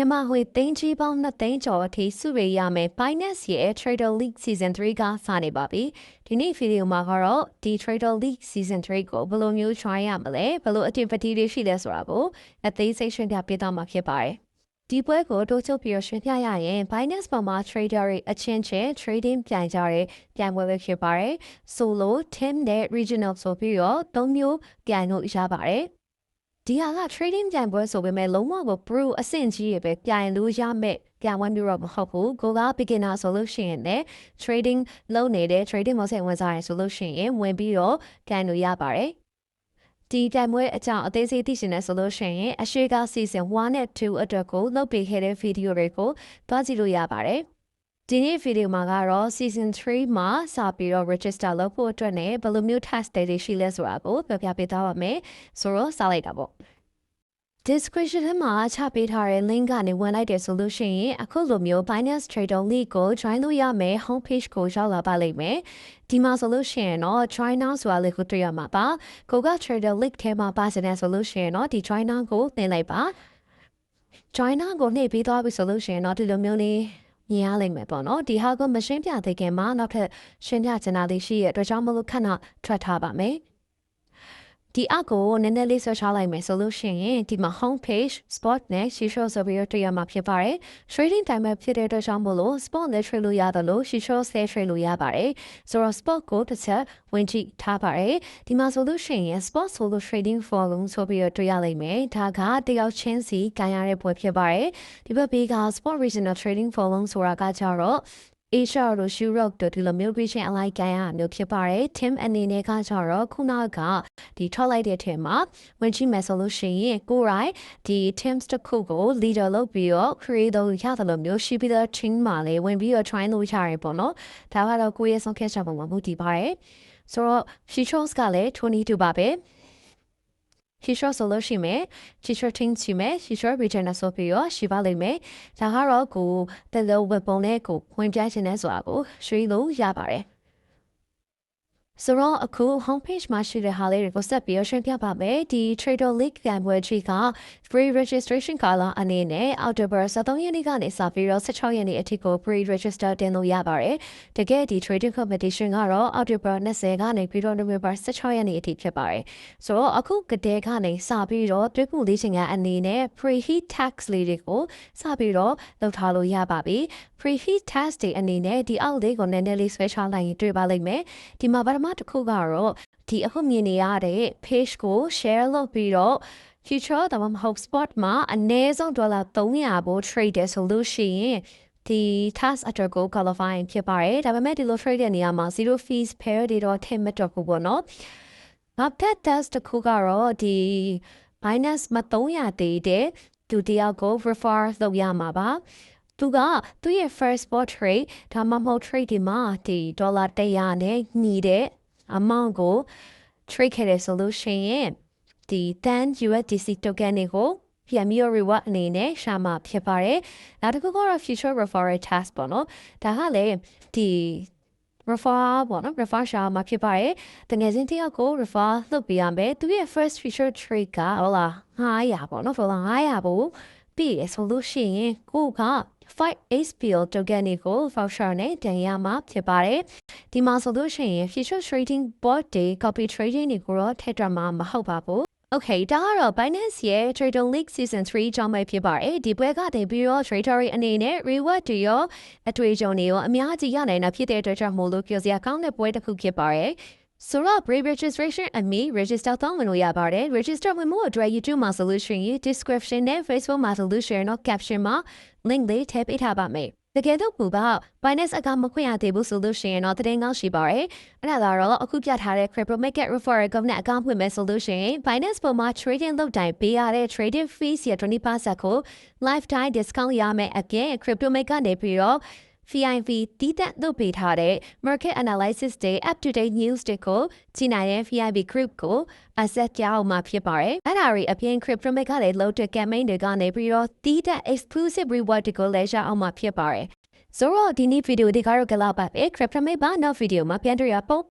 မြန်မာငွေသိန်းကြီးပေါင်း2သိန်းကျော်အထိစုရရမယ် Binance ရဲ့ Trader League Season 3ကစနေပါပြီဒီနေ့ဗီဒီယိုမှာကတော့ဒီ Trader League Season 3ကိုဘယ်လိုမျိုး try ရမလဲဘယ်လို activity တွေရှိလဲဆိုတာကိုအသေးစိတ်ရှင်းပြပေးသွားမှာဖြစ်ပါတယ်ဒီပွဲကိုတိုးချုပ်ပြီးရှင်းပြရရင် Binance ပေါ်မှာ trader တွေအချင်းချင်း trading ပြိုင်ကြတဲ့ပြိုင်ပွဲပဲဖြစ်ပါတယ် solo team နဲ့ regional ဆိုပြီးတော့သုံးမျိုးပြိုင်လို့ရပါတယ် ဒီဟာက trading ပြိုင်ပွဲဆိုပေမဲ့လုံးဝကို pro အဆင့်ကြီးရပဲပြိုင်လို့ရမဲ့ပြိုင်ပွဲမျိုးတော့မဟုတ်ဘူးကိုက beginner ဆိုလို့ရှိရင်လည်း trading လုပ်နေတဲ့ trading မဆက်ဝင်စားရဆိုလို့ရှိရင်ဝင်ပြီးတော့ကန်လို့ရပါတယ်ဒီပြိုင်ပွဲအကြောင်းအသေးစိတ်သိရှင်နေဆိုလို့ရှိရင်အရှိက season 1နဲ့2အတွက်ကိုလုပ်ပေးခဲ့တဲ့ဗီဒီယိုတွေကိုတွားကြည့်လို့ရပါတယ် ဒီနေ့ဗီဒီယိုမှာကတော့ season 3မှာစပြီးတော့ register လုပ်ဖို့အတွက်နဲ့ဘယ်လိုမျိုး test တွေရှိလဲဆိုတာကိုပြောပြပေးသွားပါမယ်ဆိုတော့စလိုက်တာပေါ့ description ထဲမှာချပေးထားတဲ့ link ကနေဝင်လိုက်တယ်ဆိုလို့ရှိရင်အခုလိုမျိုး Binance Trader League ကို join လုပ်ရမယ် home page ကိုရောက်လာပါလိမ့်မယ်ဒီမှာဆိုလို့ရှိရင်တော့ join now ဆိုတာလေးကိုတွေ့ရမှာပါကိုက Trader League ထဲမှာပါစတဲ့ဆိုလို့ရှိရင်တော့ဒီ join now ကိုသင်လိုက်ပါ join now ကိုနှိပ်ပြီးသွားပြီဆိုလို့ရှိရင်တော့ဒီလိုမျိုးလေး မြင်ရလိမ့်မယ်ပေါ့နော်ဒီဟာကိုမရှင်းပြသေးခင်မှာနောက်ထပ်ရှင်းပြချင်တာလေးရှိရဲ့အတွက်ကြောင့်မလို့ခဏထွက်ထားပါမယ် ဒီအကိုနည်းနည်းလေးဆွဲချလိုက်မယ်ဆိုလို့ရှိရင်ဒီမှာ home page spot နဲ့ social ဆိုပြီးတော့တွေ့ရမှာဖြစ်ပါတယ် trading time မှာဖြစ်တဲ့အတွက်ကြောင့်မို့လို့ spot နဲ့ trade လို့ရတယ်လို့ social ဆဲ trade လို့ရပါတယ်ဆိုတော့ spot ကိုတစ်ချက်ဝင်ကြည့်ထားပါတယ်ဒီမှာဆိုလို့ရှိရင် spot ဆိုလို့ trading volume ဆိုပြီးတော့တွေ့ရလိမ့်မယ်ဒါကတယောက်ချင်းစီကန်ရတဲ့ပွဲဖြစ်ပါတယ်ဒီဘက်ဘေးက spot regional trading volume ဆိုတာကကြတော့ Asia တို့ Europe တို့ဒီလိုမျိုး region အလိုက်ကန်ရမျိုးဖြစ်ပါတယ် team အနေနဲ့ကကြတော့ခုနကဒီထွက်လိုက်တဲ့ထဲမှာဝင်ကြည့်မယ်ဆိုလို့ရှိရင်ကိုရိုင်းဒီ teams တစ်ခုကို leader လုပ်ပြီးတော့ create လုပ်ရတယ်လို့မျိုးရှိပြီးတော့ team မှာလေဝင်ပြီးတော့ try လုပ်ရတယ်ပေါ့နော်ဒါကတော့ကိုယ့်ရဲ့ဆုံးဖြတ်ချက်ပုံမှာမူတည်ပါတယ်ဆိုတော့ features ကလည်း22ပါပဲ T-shirt ဆိုလို့ရှိမယ် T-shirt ထင်းချီမယ် T-shirt region ဆိုပြီးတော့ရှိပါလိမ့်မယ်ဒါကတော့ကိုတယ်လဝက်ပုံနဲ့ကိုဝင်ပြချင်တဲ့ဆိုတာကိုရွှေလို့ရပါတယ် ဆိုတော့အခု home page မှာရှိတဲ့ဟာလေးတွေကိုဆက်ပြီးရှင်းပြပါမယ်ဒီ Trader League ကံပွဲကြီးက free registration ကာလအနေနဲ့ October 13ရက်နေ့ကနေစပြီးတော့16ရက်နေ့အထိကို free register တင်လို့ရပါတယ်တကယ်ဒီ trading competition ကတော့ October 20ကနေပြီးတော့ November 16ရက်နေ့အထိဖြစ်ပါတယ်ဆိုတော့အခုကတည်းကနေစပြီးတော့တွေ့ခုလေးချိန်ကအနေနဲ့ preheat tax လေးတွေကိုစပြီးတော့လုပ်ထားလို့ရပါပြီ preheat tax တွေအနေနဲ့ဒီအောက်လေးကိုနည်းနည်းလေးဆွဲချလိုက်ရင်တွေ့ပါလိမ့်မယ်ဒီမှာပထမတစ်ခုကတော့ဒီအခုမြင်နေရတဲ့ page ကို share လုပ်ပြီးတော့ future ဒါမှမဟုတ် spot မှာအနည်းဆုံးဒေါ်လာ300ဘို့ trade တယ်ဆိုလို့ရှိရင်ဒီ task အတွက်ကို qualifying ဖြစ်ပါတယ်ဒါပေမဲ့ဒီလို trade တဲ့နေရာမှာ zero fees pair တွေတော့ထည့်မတော့ဘူးပေါ့နော်နောက်ထပ် test တစ်ခုကတော့ဒီ minus မ300တည်တဲ့သူတယောက်ကို refer လုပ်ရမှာပါသူကသူ့ရဲ့ first spot trade ဒါမှမဟုတ် trade ဒီမှာဒီဒေါ်လာ100နဲ့ညီတဲ့ amount ကို trade ခဲ့တယ်ဆိုလို့ရှိရင်ဒီ10 USDC token တွေကိုပြန်ပြီးတော့ reward အနေနဲ့ရှာမှာဖြစ်ပါတယ်။နောက်တစ်ခုကတော့ future referral task ပေါ့နော်။ဒါကလည်းဒီ refer ပေါ့နော် refer ရှာမှာဖြစ်ပါတယ်။တကယ်ချင်းတယောက်ကို refer လုပ်ပေးရမယ်။သူရဲ့ first future trade ကဟုတ်လား900ပေါ့နော်။ဆိုတော့900ဘူးပြီးရဆိုလို့ရှိရင်ကိုက 5 HPL token တွေကို voucher နဲ့တင်ရမှာဖြစ်ပါတယ်။ဒီမှာဆိုလို့ရှိရင် future trading bot တွေ copy trading တွေကိုတော့ထည့်တွက်မှာမဟုတ်ပါဘူး။ Okay ဒါကတော့ Binance ရဲ့ Trader League Season 3ကြောင်းပဲဖြစ်ပါတယ်ဒီပွဲကနေပြီးတော့ trader တွေအနေနဲ့ reward တွေရောအတွေ့အကြုံတွေရောအများကြီးရနိုင်တာဖြစ်တဲ့အတွက်ကြောင့်မို့လို့ကြော်စရာကောင်းတဲ့ပွဲတစ်ခုဖြစ်ပါတယ် ဆိုတော့ pre registration အမီ register တောင်းဝင်လို့ရပါတယ် register ဝင်မှုအတွက် YouTube မှာဆိုလို့ရှိရင် description နဲ့ Facebook မှာဆိုလို့ရှိရင်တော့ caption မှာ link လေးထည့်ပေးထားပါမယ်တကယ်တော့ပူပါ Binance အကောင့်မခွင့်ရသေးဘူးဆိုလို့ရှိရင်တော့တရင်ကောင်းရှိပါတယ်။အဲ့ဒါကတော့အခုပြထားတဲ့ Crypto Market Referral ကောင်းတဲ့အကောင့်ဖွင့်မယ်ဆိုလို့ရှိရင် Binance ပေါ်မှာ trading လုပ်တိုင်းပေးရတဲ့ trading fees ရ20%ကို lifetime discount ရမယ်အပြင် Crypto Market ကနေပြီးတော့ VIV တီးတက်လုပ်ပေးထားတဲ့ market analysis တွေ up to date news တွေကိုကြည့်နိုင်တဲ့ VIV group ကို asset ကြောင်းမှာဖြစ်ပါတယ်။အဲ့ဒါတွေအပြင် crypto market ကလည်း load campaign တွေကနေပြီးတော့တီးတက် exclusive reward တွေကိုလည်းရအောင်မှာဖြစ်ပါတယ်။ဆိုတော့ဒီနေ့ဗီဒီယိုဒီကတော့ကလာပါပဲ crypto market ဘာနောက်ဗီဒီယိုမှာပြန်တွေ့ရပေါ့